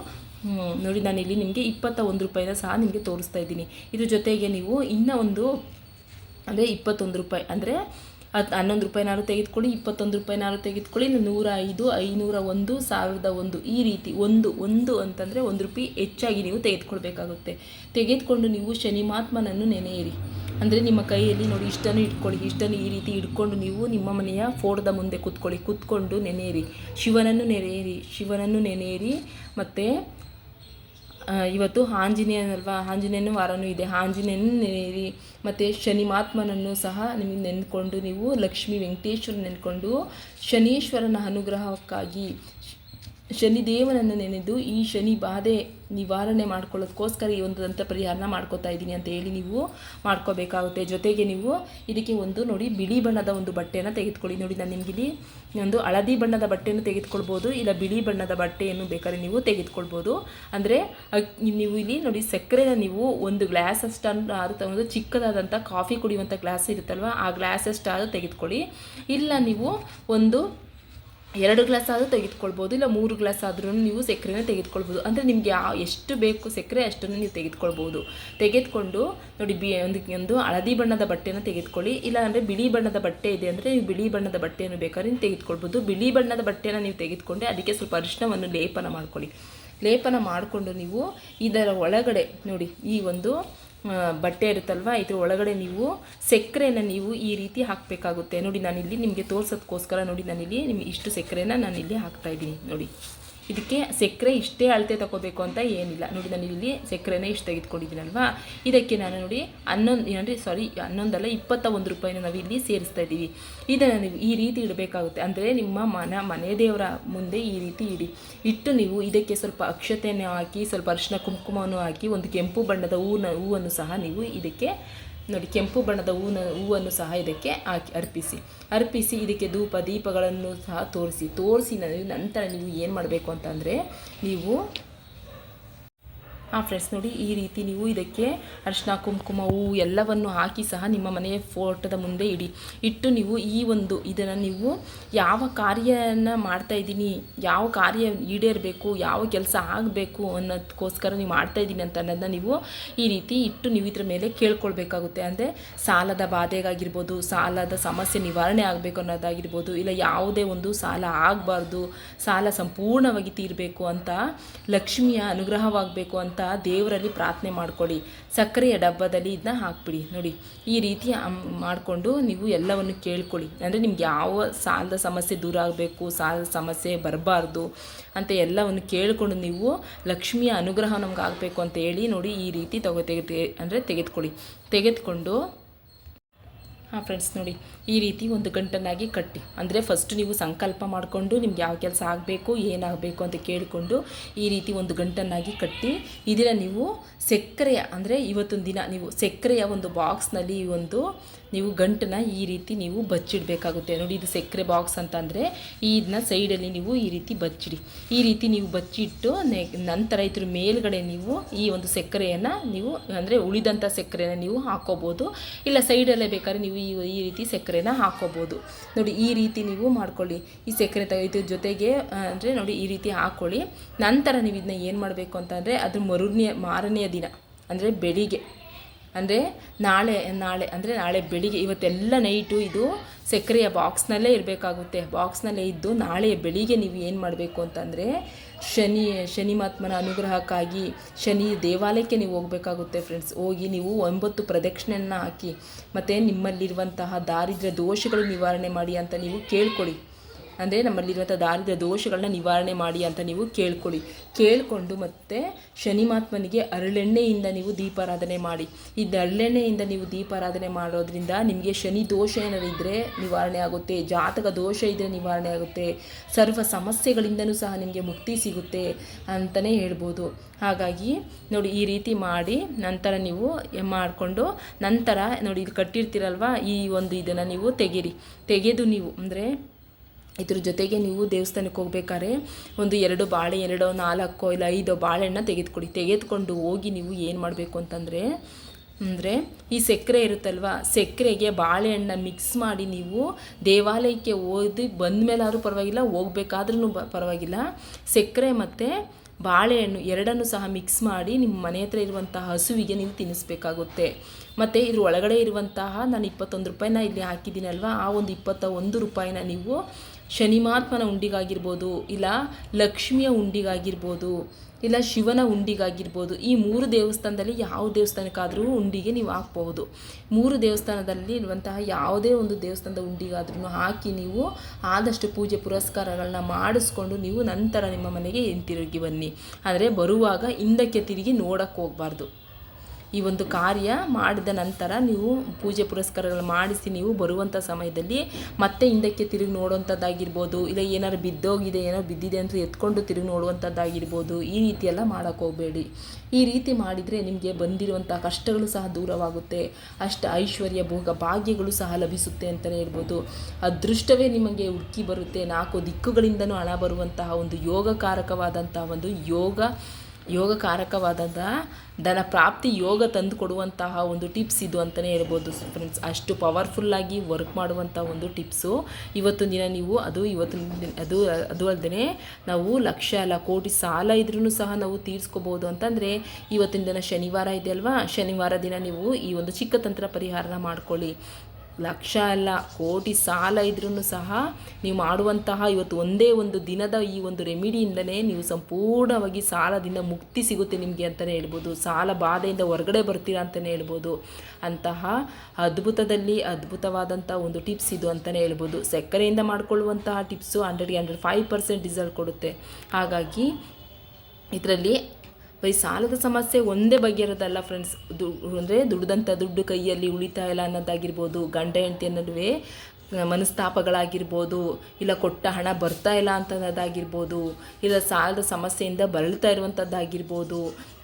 ನೋಡಿ ನೋಡಿ ನಾನಿಲ್ಲಿ ನಿಮಗೆ ಇಪ್ಪತ್ತ ಒಂದು ರೂಪಾಯಿನ ಸಹ ನಿಮಗೆ ತೋರಿಸ್ತಾ ಇದ್ದೀನಿ. ಇದ್ರ ಜೊತೆಗೆ ನೀವು ಇನ್ನೂ ಒಂದು ಅಂದರೆ ಇಪ್ಪತ್ತೊಂದು ರೂಪಾಯಿ, ಅಂದರೆ ಅದು ಹನ್ನೊಂದು ರೂಪಾಯಿನಾರು ತೆಗೆದುಕೊಳ್ಳಿ, ಇಪ್ಪತ್ತೊಂದು ರೂಪಾಯಿನಾರು ತೆಗೆದುಕೊಳ್ಳಿ ನೂರ ಐದು, ಐನೂರ ಒಂದು, ಸಾವಿರದ ಒಂದು. ಈ ರೀತಿ ಒಂದು ಒಂದು ಅಂತಂದರೆ ಒಂದು ರೂಪಾಯಿ ಹೆಚ್ಚಾಗಿ ನೀವು ತೆಗೆದುಕೊಳ್ಬೇಕಾಗುತ್ತೆ. ತೆಗೆದುಕೊಂಡು ನೀವು ಶನಿ ಮಹಾತ್ಮನನ್ನು ನೆನೆಯಿರಿ. ಅಂದರೆ ನಿಮ್ಮ ಕೈಯಲ್ಲಿ ನೋಡಿ, ಇಷ್ಟನ್ನು ಇಟ್ಕೊಳ್ಳಿ. ಇಷ್ಟನ್ನು ಈ ರೀತಿ ಇಟ್ಕೊಂಡು ನೀವು ನಿಮ್ಮ ಮನೆಯ ಫೋಟೋದ ಮುಂದೆ ಕೂತ್ಕೊಳ್ಳಿ. ಕೂತ್ಕೊಂಡು ನೆನೆಯಿರಿ. ಶಿವನನ್ನು ನೆನೆಯಿರಿ ಶಿವನನ್ನು ನೆನೆಯಿರಿ. ಮತ್ತು ಇವತ್ತು ಆಂಜನೇಯನಲ್ವಾ? ಆಂಜನೇಯನ ವಾರನೂ ಇದೆ. ಆಂಜನೇಯನ ನೆನೆಯಿರಿ ಮತ್ತು ಶನಿ ಮಹಾತ್ಮನನ್ನು ಸಹ ನಿಮಗೆ ನೆನ್ಕೊಂಡು ನೀವು ಲಕ್ಷ್ಮೀ ವೆಂಕಟೇಶ್ವರ ನೆನ್ಕೊಂಡು ಶನೀಶ್ವರನ ಅನುಗ್ರಹಕ್ಕಾಗಿ ಶನಿದೇವನನ್ನು ನೆನೆದು ಈ ಶನಿ ಬಾಧೆ ನಿವಾರಣೆ ಮಾಡ್ಕೊಳ್ಳೋದಕ್ಕೋಸ್ಕರ ಈ ಒಂದು ದಂತ ಪರಿಹಾರನ ಮಾಡ್ಕೋತಾ ಇದ್ದೀನಿ ಅಂತ ಹೇಳಿ ನೀವು ಮಾಡ್ಕೋಬೇಕಾಗುತ್ತೆ. ಜೊತೆಗೆ ನೀವು ಇದಕ್ಕೆ ಒಂದು ನೋಡಿ ಬಿಳಿ ಬಣ್ಣದ ಒಂದು ಬಟ್ಟೆಯನ್ನು ತೆಗೆದುಕೊಳ್ಳಿ. ನೋಡಿ, ನಾನು ನಿಮಗಿಲ್ಲಿ ಒಂದು ಹಳದಿ ಬಣ್ಣದ ಬಟ್ಟೆಯನ್ನು ತೆಗೆದುಕೊಳ್ಬೋದು, ಇಲ್ಲ ಬಿಳಿ ಬಣ್ಣದ ಬಟ್ಟೆಯನ್ನು ಬೇಕಾದ್ರೆ ನೀವು ತೆಗೆದುಕೊಳ್ಬೋದು. ಅಂದರೆ ನೀವು ಇಲ್ಲಿ ನೋಡಿ ಸಕ್ಕರೆನ ನೀವು ಒಂದು ಗ್ಲಾಸ್ ಅಷ್ಟು ಆದ ಒಂದು ಚಿಕ್ಕದಾದಂಥ ಕಾಫಿ ಕುಡಿಯುವಂಥ ಗ್ಲಾಸ್ ಇರುತ್ತಲ್ವ, ಆ ಗ್ಲಾಸ್ ಅಷ್ಟಾದರೂ ತೆಗೆದುಕೊಳ್ಳಿ. ಇಲ್ಲ, ನೀವು ಒಂದು ಎರಡು ಗ್ಲಾಸ್ ಆದರೂ ತೆಗೆದುಕೊಳ್ಬೋದು, ಇಲ್ಲ ಮೂರು ಗ್ಲಾಸ್ ಆದ್ರೂ ನೀವು ಸಕ್ಕರೆನ ತೆಗೆದುಕೊಳ್ಬೋದು. ಅಂದರೆ ನಿಮಗೆ ಎಷ್ಟು ಬೇಕು ಸಕ್ಕರೆ ಅಷ್ಟನ್ನು ನೀವು ತೆಗೆದುಕೊಳ್ಬೋದು. ತೆಗೆದುಕೊಂಡು ನೋಡಿ, ಬಿ ಒಂದು ಒಂದು ಹಳದಿ ಬಣ್ಣದ ಬಟ್ಟೆನ ತೆಗೆದುಕೊಳ್ಳಿ ಇಲ್ಲ ಅಂದರೆ ಬಿಳಿ ಬಣ್ಣದ ಬಟ್ಟೆ ಇದೆ ಅಂದರೆ ನೀವು ಬಿಳಿ ಬಣ್ಣದ ಬಟ್ಟೆಯನ್ನು ಬೇಕಾದ್ರೆ ನೀವು ತೆಗೆದುಕೊಳ್ಬೋದು. ಬಿಳಿ ಬಣ್ಣದ ಬಟ್ಟೆನ ನೀವು ತೆಗೆದುಕೊಂಡೆ ಅದಕ್ಕೆ ಸ್ವಲ್ಪ ಅರಿಶಿನವನ್ನು ಲೇಪನ ಮಾಡ್ಕೊಳ್ಳಿ. ಲೇಪನ ಮಾಡಿಕೊಂಡು ನೀವು ಇದರ ಒಳಗಡೆ ನೋಡಿ, ಈ ಒಂದು ಬಟ್ಟೆ ಇರುತ್ತಲ್ವ? ಇದ್ರ ಒಳಗಡೆ ನೀವು ಸಕ್ಕರೆನ ನೀವು ಈ ರೀತಿ ಹಾಕಬೇಕಾಗುತ್ತೆ. ನೋಡಿ, ನಾನಿಲ್ಲಿ ನಿಮಗೆ ತೋರಿಸೋದಕ್ಕೋಸ್ಕರ ನೋಡಿ, ನಾನಿಲ್ಲಿ ನಿಮ್ಗೆ ಇಷ್ಟು ಸಕ್ಕರೆನ ನಾನಿಲ್ಲಿ ಹಾಕ್ತಾಯಿದ್ದೀನಿ ನೋಡಿ. ಇದಕ್ಕೆ ಸಕ್ಕರೆ ಇಷ್ಟೇ ಅಳತೆ ತಗೋಬೇಕು ಅಂತ ಏನಿಲ್ಲ. ನೋಡಿ, ನಾನು ಇಲ್ಲಿ ಸಕ್ಕರೆನೇ ಇಷ್ಟು ತೆಗೆದುಕೊಂಡಿದ್ದೀನಲ್ವಾ? ಇದಕ್ಕೆ ನಾನು ನೋಡಿ ಹನ್ನೊಂದು, ಏನಂದರೆ ಸಾರಿ ಹನ್ನೊಂದಲ್ಲ ಇಪ್ಪತ್ತ ಒಂದು ರೂಪಾಯಿನ ನಾವು ಇಲ್ಲಿ ಸೇರಿಸ್ತಾ ಇದ್ದೀವಿ. ಇದನ್ನು ನೀವು ಈ ರೀತಿ ಇಡಬೇಕಾಗುತ್ತೆ. ಅಂದರೆ ನಿಮ್ಮ ಮನ, ಮನೆ ದೇವರ ಮುಂದೆ ಈ ರೀತಿ ಇಡಿ. ಇಟ್ಟು ನೀವು ಇದಕ್ಕೆ ಸ್ವಲ್ಪ ಅಕ್ಷತೆಯನ್ನು ಹಾಕಿ, ಸ್ವಲ್ಪ ಅರಿಶಿನ ಕುಂಕುಮವನ್ನು ಹಾಕಿ, ಒಂದು ಕೆಂಪು ಬಣ್ಣದ ಹೂನ, ಹೂವನ್ನು ಸಹ ನೀವು ಇದಕ್ಕೆ ನೋಡಿ, ಕೆಂಪು ಬಣ್ಣದ ಹೂನ, ಹೂವನ್ನು ಸಹ ಇದಕ್ಕೆ ಹಾಕಿ ಅರ್ಪಿಸಿ. ಅರ್ಪಿಸಿ ಇದಕ್ಕೆ ಧೂಪ, ದೀಪಗಳನ್ನು ಸಹ ತೋರಿಸಿ. ತೋರಿಸಿ ನಂತರ ನೀವು ಏನು ಮಾಡಬೇಕು ಅಂತಂದರೆ, ನೀವು ಹಾಂ ಫ್ರೆಂಡ್ಸ್ ನೋಡಿ ಈ ರೀತಿ ನೀವು ಇದಕ್ಕೆ ಅರಿಶಿನ, ಕುಂಕುಮ ಹೂವು ಎಲ್ಲವನ್ನು ಹಾಕಿ ಸಹ ನಿಮ್ಮ ಮನೆಯ ಫೋಟೋದ ಮುಂದೆ ಇಡಿ. ಇಟ್ಟು ನೀವು ಈ ಒಂದು ಇದನ್ನು ನೀವು ಯಾವ ಕಾರ್ಯನ ಮಾಡ್ತಾ ಇದ್ದೀನಿ, ಯಾವ ಕಾರ್ಯ ಈಡೇರಬೇಕು, ಯಾವ ಕೆಲಸ ಆಗಬೇಕು ಅನ್ನೋದಕ್ಕೋಸ್ಕರ ನೀವು ಮಾಡ್ತಾ ಇದ್ದೀನಿ ಅಂತ ಅನ್ನೋದನ್ನ ನೀವು ಈ ರೀತಿ ಇಟ್ಟು ನೀವು ಇದ್ರ ಮೇಲೆ ಕೇಳ್ಕೊಳ್ಬೇಕಾಗುತ್ತೆ. ಅಂದರೆ ಸಾಲದ ಬಾಧೆಗಾಗಿರ್ಬೋದು, ಸಾಲದ ಸಮಸ್ಯೆ ನಿವಾರಣೆ ಆಗಬೇಕು ಅನ್ನೋದಾಗಿರ್ಬೋದು, ಇಲ್ಲ ಯಾವುದೇ ಒಂದು ಸಾಲ ಆಗಬಾರ್ದು, ಸಾಲ ಸಂಪೂರ್ಣವಾಗಿ ತೀರಬೇಕು ಅಂತ ಲಕ್ಷ್ಮಿಯ ಅನುಗ್ರಹವಾಗಬೇಕು ಅಂತ ದೇವರಲ್ಲಿ ಪ್ರಾರ್ಥನೆ ಮಾಡ್ಕೊಳ್ಳಿ. ಸಕ್ಕರೆಯ ಡಬ್ಬದಲ್ಲಿ ಇದನ್ನ ಹಾಕ್ಬಿಡಿ. ನೋಡಿ, ಈ ರೀತಿ ಮಾಡಿಕೊಂಡು ನೀವು ಎಲ್ಲವನ್ನು ಕೇಳ್ಕೊಳ್ಳಿ. ಅಂದರೆ ನಿಮ್ಗೆ ಯಾವ ಸಾಲದ ಸಮಸ್ಯೆ ದೂರ ಆಗಬೇಕು, ಸಾಲದ ಸಮಸ್ಯೆ ಬರಬಾರ್ದು ಅಂತ ಎಲ್ಲವನ್ನು ಕೇಳಿಕೊಂಡು ನೀವು ಲಕ್ಷ್ಮಿಯ ಅನುಗ್ರಹ ನಮ್ಗೆ ಆಗಬೇಕು ಅಂತ ಹೇಳಿ ನೋಡಿ ಈ ರೀತಿ ತಗೋ, ತೆಗೆ, ಅಂದರೆ ತೆಗೆದುಕೊಳ್ಳಿ. ತೆಗೆದುಕೊಂಡು ಹಾಂ ಫ್ರೆಂಡ್ಸ್ ನೋಡಿ, ಈ ರೀತಿ ಒಂದು ಗಂಟನಾಗಿ ಕಟ್ಟಿ. ಅಂದರೆ ಫಸ್ಟ್ ನೀವು ಸಂಕಲ್ಪ ಮಾಡಿಕೊಂಡು ನಿಮ್ಗೆ ಯಾವ ಕೆಲಸ ಆಗಬೇಕು, ಏನಾಗಬೇಕು ಅಂತ ಕೇಳಿಕೊಂಡು ಈ ರೀತಿ ಒಂದು ಗಂಟನ್ನಾಗಿ ಕಟ್ಟಿ ಇದನ್ನು ನೀವು ಸಕ್ಕರೆಯ ಅಂದರೆ ಇವತ್ತೊಂದು ದಿನ ನೀವು ಸಕ್ಕರೆಯ ಒಂದು ಬಾಕ್ಸ್ನಲ್ಲಿ ಈ ಒಂದು ನೀವು ಗಂಟನ್ನ ಈ ರೀತಿ ನೀವು ಬಚ್ಚಿಡಬೇಕಾಗುತ್ತೆ. ನೋಡಿ, ಇದು ಸಕ್ಕರೆ ಬಾಕ್ಸ್ ಅಂತ ಅಂದರೆ ಇದನ್ನ ಸೈಡಲ್ಲಿ ನೀವು ಈ ರೀತಿ ಬಚ್ಚಿಡಿ. ಈ ರೀತಿ ನೀವು ಬಚ್ಚಿಟ್ಟು ನಂತರ ಇದ್ರ ಮೇಲ್ಗಡೆ ನೀವು ಈ ಒಂದು ಸಕ್ಕರೆಯನ್ನು ನೀವು, ಅಂದರೆ ಉಳಿದಂಥ ಸಕ್ಕರೆಯನ್ನು ನೀವು ಹಾಕೋಬೋದು. ಇಲ್ಲ ಸೈಡಲ್ಲೇ ಬೇಕಾದ್ರೆ ನೀವು ಈ ಈ ರೀತಿ ಸಕ್ಕರೆನ ಹಾಕೋಬೋದು. ನೋಡಿ, ಈ ರೀತಿ ನೀವು ಮಾಡ್ಕೊಳ್ಳಿ. ಈ ಸಕ್ಕರೆ ಇದ್ರ ಜೊತೆಗೆ ಅಂದರೆ ನೋಡಿ, ಈ ರೀತಿ ಹಾಕ್ಕೊಳ್ಳಿ ನಂತರ ನೀವು ಇದನ್ನ ಏನು ಮಾಡಬೇಕು ಅಂತಂದರೆ ಅದ್ರ ಮರುನೆಯ ಮಾರನೆಯ ದಿನ, ಅಂದರೆ ಬೆಳಿಗ್ಗೆ. ಅಂದರೆ ನಾಳೆ ನಾಳೆ, ಅಂದರೆ ನಾಳೆ ಬೆಳಿಗ್ಗೆ, ಇವತ್ತೆಲ್ಲ ನೈಟು ಇದು ಸಕ್ಕರೆಯ ಬಾಕ್ಸ್ನಲ್ಲೇ ಇರಬೇಕಾಗುತ್ತೆ. ಬಾಕ್ಸ್ನಲ್ಲೇ ಇದ್ದು ನಾಳೆ ಬೆಳಿಗ್ಗೆ ನೀವು ಏನು ಮಾಡಬೇಕು ಅಂತಂದರೆ, ಶನಿ ಶನಿ ಮಹಾತ್ಮನ ಅನುಗ್ರಹಕ್ಕಾಗಿ ಶನಿ ದೇವಾಲಯಕ್ಕೆ ನೀವು ಹೋಗಬೇಕಾಗುತ್ತೆ ಫ್ರೆಂಡ್ಸ್. ಹೋಗಿ ನೀವು ಒಂಬತ್ತು ಪ್ರದಕ್ಷಿಣೆಯನ್ನು ಹಾಕಿ, ಮತ್ತು ನಿಮ್ಮಲ್ಲಿರುವಂತಹ ದಾರಿದ್ರ್ಯ ದೋಷಗಳು ನಿವಾರಣೆ ಮಾಡಿ ಅಂತ ನೀವು ಕೇಳ್ಕೊಳ್ಳಿ. ಅಂದರೆ ನಮ್ಮಲ್ಲಿರುವಂಥ ದಾರಿದ್ರ್ಯ ದೋಷಗಳನ್ನ ನಿವಾರಣೆ ಮಾಡಿ ಅಂತ ನೀವು ಕೇಳ್ಕೊಳ್ಳಿ. ಕೇಳಿಕೊಂಡು ಮತ್ತು ಶನಿಮಾತ್ಮನಿಗೆ ಅರಳೆಣ್ಣೆಯಿಂದ ನೀವು ದೀಪಾರಾಧನೆ ಮಾಡಿ. ಈ ಅರಳೆಣ್ಣೆಯಿಂದ ನೀವು ದೀಪಾರಾಧನೆ ಮಾಡೋದ್ರಿಂದ ನಿಮಗೆ ಶನಿ ದೋಷ ಏನಾದ್ರು ಇದ್ದರೆ ನಿವಾರಣೆ ಆಗುತ್ತೆ, ಜಾತಕ ದೋಷ ಇದ್ದರೆ ನಿವಾರಣೆ ಆಗುತ್ತೆ, ಸರ್ವ ಸಮಸ್ಯೆಗಳಿಂದನೂ ಸಹ ನಿಮಗೆ ಮುಕ್ತಿ ಸಿಗುತ್ತೆ ಅಂತಲೇ ಹೇಳ್ಬೋದು. ಹಾಗಾಗಿ ನೋಡಿ ಈ ರೀತಿ ಮಾಡಿ ನಂತರ ನೀವು ಮಾಡಿಕೊಂಡು ನಂತರ ನೋಡಿ ಇದು ಕಟ್ಟಿರ್ತೀರಲ್ವ ಈ ಒಂದು ಇದನ್ನು ನೀವು ತೆಗೀರಿ. ತೆಗೆದು ನೀವು ಅಂದರೆ ಇದ್ರ ಜೊತೆಗೆ ನೀವು ದೇವಸ್ಥಾನಕ್ಕೆ ಹೋಗ್ಬೇಕಾದ್ರೆ ಒಂದು ಎರಡು ಬಾಳೆ, ಎರಡೋ, ನಾಲ್ಕೋ, ಇಲ್ಲ ಐದೋ ಬಾಳೆಹಣ್ಣ ತೆಗೆದುಕೊಡಿ. ತೆಗೆದುಕೊಂಡು ಹೋಗಿ ನೀವು ಏನು ಮಾಡಬೇಕು ಅಂತಂದರೆ, ಅಂದರೆ ಈ ಸಕ್ಕರೆ ಇರುತ್ತಲ್ವ, ಸಕ್ಕರೆಗೆ ಬಾಳೆಹಣ್ಣ ಮಿಕ್ಸ್ ಮಾಡಿ ನೀವು ದೇವಾಲಯಕ್ಕೆ ಓದಿ ಬಂದ ಮೇಲಾದರೂ ಪರವಾಗಿಲ್ಲ ಹೋಗ್ಬೇಕಾದ್ರೂ ಪರವಾಗಿಲ್ಲ. ಸಕ್ಕರೆ ಮತ್ತು ಬಾಳೆಹಣ್ಣು ಎರಡನ್ನು ಸಹ ಮಿಕ್ಸ್ ಮಾಡಿ ನಿಮ್ಮ ಮನೆ ಹತ್ರ ಇರುವಂತಹ ಹಸುವಿಗೆ ನೀವು ತಿನ್ನಿಸ್ಬೇಕಾಗುತ್ತೆ ಮತ್ತು ಇದ್ರ ಒಳಗಡೆ ಇರುವಂತಹ ನಾನು ಇಪ್ಪತ್ತೊಂದು ರೂಪಾಯಿನ ಇಲ್ಲಿ ಹಾಕಿದ್ದೀನಲ್ವ, ಆ ಒಂದು ಇಪ್ಪತ್ತ ಒಂದು ರೂಪಾಯಿನ ನೀವು ಶನಿಮಾತ್ಮನ ಉಂಡಿಗಾಗಿರ್ಬೋದು, ಇಲ್ಲ ಲಕ್ಷ್ಮಿಯ ಉಂಡಿಗಾಗಿರ್ಬೋದು, ಇಲ್ಲ ಶಿವನ ಉಂಡಿಗಾಗಿರ್ಬೋದು, ಈ ಮೂರು ದೇವಸ್ಥಾನದಲ್ಲಿ ಯಾವ ದೇವಸ್ಥಾನಕ್ಕಾದರೂ ಉಂಡಿಗೆ ನೀವು ಹಾಕ್ಬೋದು. ಮೂರು ದೇವಸ್ಥಾನದಲ್ಲಿ ಇರುವಂತಹ ಯಾವುದೇ ಒಂದು ದೇವಸ್ಥಾನದ ಉಂಡಿಗಾದ್ರೂ ಹಾಕಿ ನೀವು ಆದಷ್ಟು ಪೂಜೆ ಪುರಸ್ಕಾರಗಳನ್ನ ಮಾಡಿಸ್ಕೊಂಡು ನೀವು ನಂತರ ನಿಮ್ಮ ಮನೆಗೆ ಹಿಂತಿರುಗಿ ಬನ್ನಿ. ಆದರೆ ಬರುವಾಗ ಹಿಂದಕ್ಕೆ ತಿರುಗಿ ನೋಡೋಕ್ಕೆ ಹೋಗಬಾರ್ದು. ಈ ಒಂದು ಕಾರ್ಯ ಮಾಡಿದ ನಂತರ ನೀವು ಪೂಜೆ ಪುರಸ್ಕಾರಗಳು ಮಾಡಿಸಿ ನೀವು ಬರುವಂಥ ಸಮಯದಲ್ಲಿ ಮತ್ತೆ ಹಿಂದಕ್ಕೆ ತಿರುಗಿ ನೋಡುವಂಥದ್ದಾಗಿರ್ಬೋದು ಇಲ್ಲ ಏನಾರು ಬಿದ್ದೋಗಿದೆ ಏನೋ ಬಿದ್ದಿದೆ ಅಂತ ಎತ್ಕೊಂಡು ತಿರುಗಿ ನೋಡುವಂಥದ್ದಾಗಿರ್ಬೋದು ಈ ರೀತಿಯೆಲ್ಲ ಮಾಡೋಕ್ಕೋಗಬೇಡಿ ಈ ರೀತಿ ಮಾಡಿದರೆ ನಿಮಗೆ ಬಂದಿರುವಂಥ ಕಷ್ಟಗಳು ಸಹ ದೂರವಾಗುತ್ತೆ. ಅಷ್ಟ ಐಶ್ವರ್ಯ, ಭೋಗ ಭಾಗ್ಯಗಳು ಸಹ ಲಭಿಸುತ್ತೆ ಅಂತಲೇ ಹೇಳ್ಬೋದು. ಅದೃಷ್ಟವೇ ನಿಮಗೆ ಹುಡುಕಿ ಬರುತ್ತೆ. ನಾಲ್ಕು ದಿಕ್ಕುಗಳಿಂದನೂ ಹಣ ಬರುವಂತಹ ಒಂದು ಯೋಗಕಾರಕವಾದಂತಹ ಒಂದು ಯೋಗ ಯೋಗಕಾರಕವಾದಂಥ ಧನ ಪ್ರಾಪ್ತಿ ಯೋಗ ತಂದು ಕೊಡುವಂತಹ ಒಂದು ಟಿಪ್ಸ್ ಇದು ಅಂತಲೇ ಹೇಳ್ಬೋದು ಫ್ರೆಂಡ್ಸ್ ಅಷ್ಟು ಪವರ್ಫುಲ್ಲಾಗಿ ವರ್ಕ್ ಮಾಡುವಂಥ ಒಂದು ಟಿಪ್ಸು. ಇವತ್ತು ದಿನ ನೀವು ಅದು ಇವತ್ತಿನ ಅದು ಅದು ಅಲ್ಲದೆ ನಾವು ಲಕ್ಷ ಅಲ್ಲ, ಕೋಟಿ ಸಾಲ ಇದ್ರೂ ಸಹ ನಾವು ತೀರಿಸ್ಕೋಬೋದು. ಅಂತಂದರೆ ಇವತ್ತಿನ ದಿನ ಶನಿವಾರ ಇದೆ ಅಲ್ವಾ? ಶನಿವಾರ ದಿನ ನೀವು ಈ ಒಂದು ಚಿಕ್ಕ ತಂತ್ರ ಪರಿಹಾರನ ಮಾಡ್ಕೊಳ್ಳಿ. ಲಕ್ಷ ಅಲ್ಲ, ಕೋಟಿ ಸಾಲ ಇದ್ರೂ ಸಹ ನೀವು ಮಾಡುವಂತಹ ಇವತ್ತು ಒಂದೇ ಒಂದು ದಿನದ ಈ ಒಂದು ರೆಮಿಡಿಯಿಂದಲೇ ನೀವು ಸಂಪೂರ್ಣವಾಗಿ ಸಾಲದಿಂದ ಮುಕ್ತಿ ಸಿಗುತ್ತೆ ನಿಮಗೆ ಅಂತಲೇ ಹೇಳ್ಬೋದು. ಸಾಲ ಬಾಧೆಯಿಂದ ಹೊರಗಡೆ ಬರ್ತೀರಾ ಅಂತಲೇ ಹೇಳ್ಬೋದು. ಅಂತಹ ಅದ್ಭುತದಲ್ಲಿ ಅದ್ಭುತವಾದಂಥ ಒಂದು ಟಿಪ್ಸ್ ಇದು ಅಂತಲೇ ಹೇಳ್ಬೋದು. ಸಕ್ಕರೆಯಿಂದ ಮಾಡಿಕೊಳ್ಳುವಂತಹ ಟಿಪ್ಸು ಹಂಡ್ರೆಡ್ಗೆ ಹಂಡ್ರೆಡ್ ಫೈವ್ ಪರ್ಸೆಂಟ್ ರಿಸಲ್ಟ್ ಕೊಡುತ್ತೆ. ಹಾಗಾಗಿ ಇದರಲ್ಲಿ ಬರೀ ಸಾಲದ ಸಮಸ್ಯೆ ಒಂದೇ ಬಗೆಯಿರೋದಲ್ಲ ಫ್ರೆಂಡ್ಸ್ ದು ಅಂದರೆ ದುಡ್ದಂಥ ದುಡ್ಡು ಕೈಯಲ್ಲಿ ಉಳಿತಾಯ ಇಲ್ಲ ಅನ್ನೋದಾಗಿರ್ಬೋದು ಗಂಡ ಹೆಂಡತಿಯ ನಡುವೆ. ಮನಸ್ತಾಪಗಳಾಗಿರ್ಬೋದು, ಇಲ್ಲ ಕೊಟ್ಟ ಹಣ ಬರ್ತಾ ಇಲ್ಲ ಅಂತನ್ನೋದಾಗಿರ್ಬೋದು ಇಲ್ಲ ಸಾಲದ ಸಮಸ್ಯೆಯಿಂದ ಬಳಲ್ತಾ ಇರುವಂಥದ್ದಾಗಿರ್ಬೋದು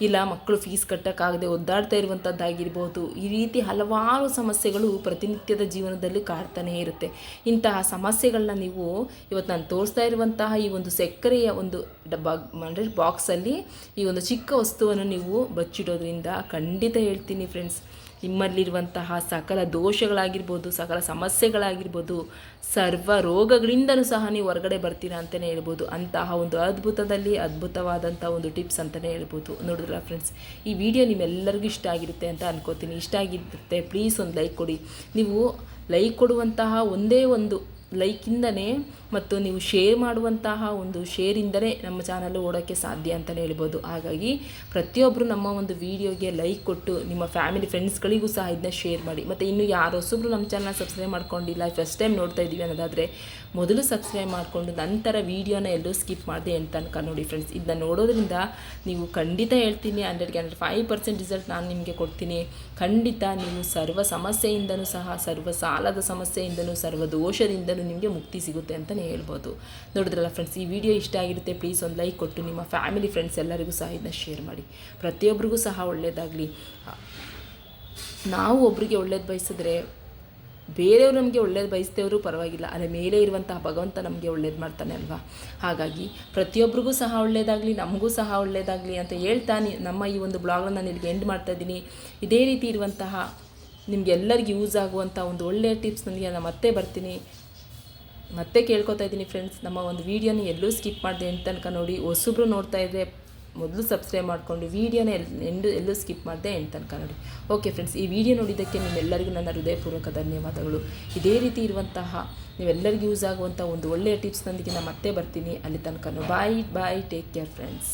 ಇಲ್ಲ ಮಕ್ಕಳು ಫೀಸ್ ಕಟ್ಟೋಕ್ಕಾಗದೆ ಒದ್ದಾಡ್ತಾ ಇರುವಂಥದ್ದಾಗಿರ್ಬೋದು ಈ ರೀತಿ ಹಲವಾರು ಸಮಸ್ಯೆಗಳು ಪ್ರತಿನಿತ್ಯದ ಜೀವನದಲ್ಲಿ ಕಾಡ್ತಾನೇ ಇರುತ್ತೆ. ಇಂತಹ ಸಮಸ್ಯೆಗಳನ್ನ ನೀವು ಇವತ್ತು ನಾನು ತೋರಿಸ್ತಾ ಇರುವಂತಹ ಈ ಒಂದು ಸಕ್ಕರೆಯ ಒಂದು ಡಬ್ಬ, ಅಂದರೆ ಬಾಕ್ಸಲ್ಲಿ ಈ ಒಂದು ಚಿಕ್ಕ ವಸ್ತುವನ್ನು ನೀವು ಬಚ್ಚಿಡೋದ್ರಿಂದ ಖಂಡಿತ ಹೇಳ್ತೀನಿ ಫ್ರೆಂಡ್ಸ್ ನಿಮ್ಮಲ್ಲಿರುವಂತಹ ಸಕಲ ದೋಷಗಳಾಗಿರ್ಬೋದು, ಸಕಲ ಸಮಸ್ಯೆಗಳಾಗಿರ್ಬೋದು, ಸರ್ವ ರೋಗಗಳಿಂದಲೂ ಸಹ ನೀವು ಹೊರಗಡೆ ಬರ್ತೀರಾ ಅಂತಲೇ ಹೇಳ್ಬೋದು. ಅಂತಹ ಒಂದು ಅದ್ಭುತದಲ್ಲಿ ಅದ್ಭುತವಾದಂಥ ಒಂದು ಟಿಪ್ಸ್ ಅಂತಲೇ ಹೇಳ್ಬೋದು. ನೋಡಿದ್ರಲ್ಲ ಫ್ರೆಂಡ್ಸ್ ಈ ವಿಡಿಯೋ ನಿಮ್ಮೆಲ್ಲರಿಗೂ ಇಷ್ಟ ಆಗಿರುತ್ತೆ ಅಂತ ಅನ್ಕೋತೀನಿ. ಇಷ್ಟ ಆಗಿರುತ್ತೆ ಪ್ಲೀಸ್ ಒಂದು ಲೈಕ್ ಕೊಡಿ. ನೀವು ಲೈಕ್ ಕೊಡುವಂತಹ ಒಂದೇ ಒಂದು ಲೈಕಿಂದನೇ ಮತ್ತು ನೀವು ಶೇರ್ ಮಾಡುವಂತಹ ಒಂದು ಶೇರಿಂದಲೇ ನಮ್ಮ ಚಾನಲ್ ಓಡೋಕ್ಕೆ ಸಾಧ್ಯ ಅಂತಲೇ ಹೇಳ್ಬೋದು. ಹಾಗಾಗಿ ಪ್ರತಿಯೊಬ್ಬರು ನಮ್ಮ ಒಂದು ವಿಡಿಯೋಗೆ ಲೈಕ್ ಕೊಟ್ಟು ನಿಮ್ಮ ಫ್ಯಾಮಿಲಿ ಫ್ರೆಂಡ್ಸ್ಗಳಿಗೂ ಸಹ ಇದನ್ನ ಶೇರ್ ಮಾಡಿ. ಮತ್ತು ಇನ್ನು ಯಾರು ಹೊಸಬ್ರು ನಮ್ಮ ಚಾನಲ್ ಸಬ್ಸ್ಕ್ರೈಬ್ ಮಾಡ್ಕೊಂಡಿಲ್ಲ ಫಸ್ಟ್ ಟೈಮ್ ನೋಡ್ತಾ ಇದ್ದೀವಿ ಅನ್ನೋದಾದರೆ ಮೊದಲು ಸಬ್ಸ್ಕ್ರೈಬ್ ಮಾಡಿಕೊಂಡು ನಂತರ ವೀಡಿಯೋನ ಎಲ್ಲೂ ಸ್ಕಿಪ್ ಮಾಡಿದೆ ಅಂತ ತನಕ ನೋಡಿ ಫ್ರೆಂಡ್ಸ್ ಇದನ್ನ ನೋಡೋದ್ರಿಂದ ನೀವು ಖಂಡಿತ ಹೇಳ್ತೀನಿ ಹಂಡ್ರೆಡ್ಗೆ ಹಂಡ್ರೆಡ್ ಫೈವ್ ಪರ್ಸೆಂಟ್ ರಿಸಲ್ಟ್ ನಾನು ನಿಮಗೆ ಕೊಡ್ತೀನಿ. ಖಂಡಿತ ನೀವು ಸರ್ವ ಸಮಸ್ಯೆಯಿಂದನೂ ಸಹ, ಸರ್ವ ಸಾಲದ ಸಮಸ್ಯೆಯಿಂದನೂ, ಸರ್ವ ದೋಷದಿಂದನೂ ನಿಮಗೆ ಮುಕ್ತಿ ಸಿಗುತ್ತೆ ಅಂತಲೇ ಹೇಳ್ಬೋದು. ನೋಡಿದ್ರಲ್ಲ ಫ್ರೆಂಡ್ಸ್ ಈ ವಿಡಿಯೋ ಇಷ್ಟ ಆಗಿರುತ್ತೆ ಪ್ಲೀಸ್ ಒಂದು ಲೈಕ್ ಕೊಟ್ಟು ನಿಮ್ಮ ಫ್ಯಾಮಿಲಿ ಫ್ರೆಂಡ್ಸ್ ಎಲ್ಲರಿಗೂ ಸಹ ಇದನ್ನ ಶೇರ್ ಮಾಡಿ. ಪ್ರತಿಯೊಬ್ಬರಿಗೂ ಸಹ ಒಳ್ಳೆಯದಾಗಲಿ ನಾವು ಒಬ್ಬರಿಗೆ ಒಳ್ಳೇದು ಬಯಸಿದ್ರೆ, ಬೇರೆಯವರು ನಮಗೆ ಒಳ್ಳೇದು ಬಯಸ್ತೇವರು ಪರವಾಗಿಲ್ಲ. ಅದರ ಮೇಲೆ ಇರುವಂತಹ ಭಗವಂತ ನಮಗೆ ಒಳ್ಳೇದು ಮಾಡ್ತಾನೆ ಅಲ್ವಾ? ಹಾಗಾಗಿ ಪ್ರತಿಯೊಬ್ಬರಿಗೂ ಸಹ ಒಳ್ಳೆಯದಾಗಲಿ ನಮಗೂ ಸಹ ಒಳ್ಳೆಯದಾಗಲಿ ಅಂತ ಹೇಳ್ತಾ ನಮ್ಮ ಈ ಒಂದು ಬ್ಲಾಗ್ನ ನಾನು ಇಲ್ಲಿಗೆ ಎಂಡ್ ಮಾಡ್ತಾ ಇದ್ದೀನಿ. ಇದೇ ರೀತಿ ಇರುವಂತಹ ನಿಮಗೆಲ್ಲರಿಗೂ ಯೂಸ್ ಆಗುವಂಥ ಒಂದು ಒಳ್ಳೆಯ ಟಿಪ್ಸ್ ನನಗೆ ನಾನು ಮತ್ತೆ ಬರ್ತೀನಿ. ಮತ್ತೆ ಕೇಳ್ಕೊತಾ ಇದ್ದೀನಿ ಫ್ರೆಂಡ್ಸ್ ನಮ್ಮ ಒಂದು ವೀಡಿಯೋನ ಎಲ್ಲೂ ಸ್ಕಿಪ್ ಮಾಡಿದೆ ಅಂತ ತನಕ ನೋಡಿ. ಹೊಸಬ್ರು ನೋಡ್ತಾ ಇದ್ದರೆ ಮೊದಲು ಸಬ್ಸ್ಕ್ರೈಬ್ ಮಾಡಿಕೊಂಡು ವೀಡಿಯೋನ ಎಲ್ ಎಂಡು ಎಲ್ಲೂ ಸ್ಕಿಪ್ ಮಾಡಿದೆ ಎಂಟು ತನಕ ನೋಡಿ. ಓಕೆ ಫ್ರೆಂಡ್ಸ್ ಈ ವಿಡಿಯೋ ನೋಡಿದ್ದಕ್ಕೆ ನಿಮ್ಮೆಲ್ಲರಿಗೂ ನನ್ನ ಹೃದಯಪೂರ್ವಕ ಧನ್ಯವಾದಗಳು. ಇದೇ ರೀತಿ ಇರುವಂತಹ ನೀವೆಲ್ಲರಿಗೂ ಯೂಸ್ ಆಗುವಂಥ ಒಂದು ಒಳ್ಳೆಯ ಟಿಪ್ಸ್ನೊಂದಿಗೆ ನಾನು ಮತ್ತೆ ಬರ್ತೀನಿ. ಅಲ್ಲಿ ತನಕ bye bye take care friends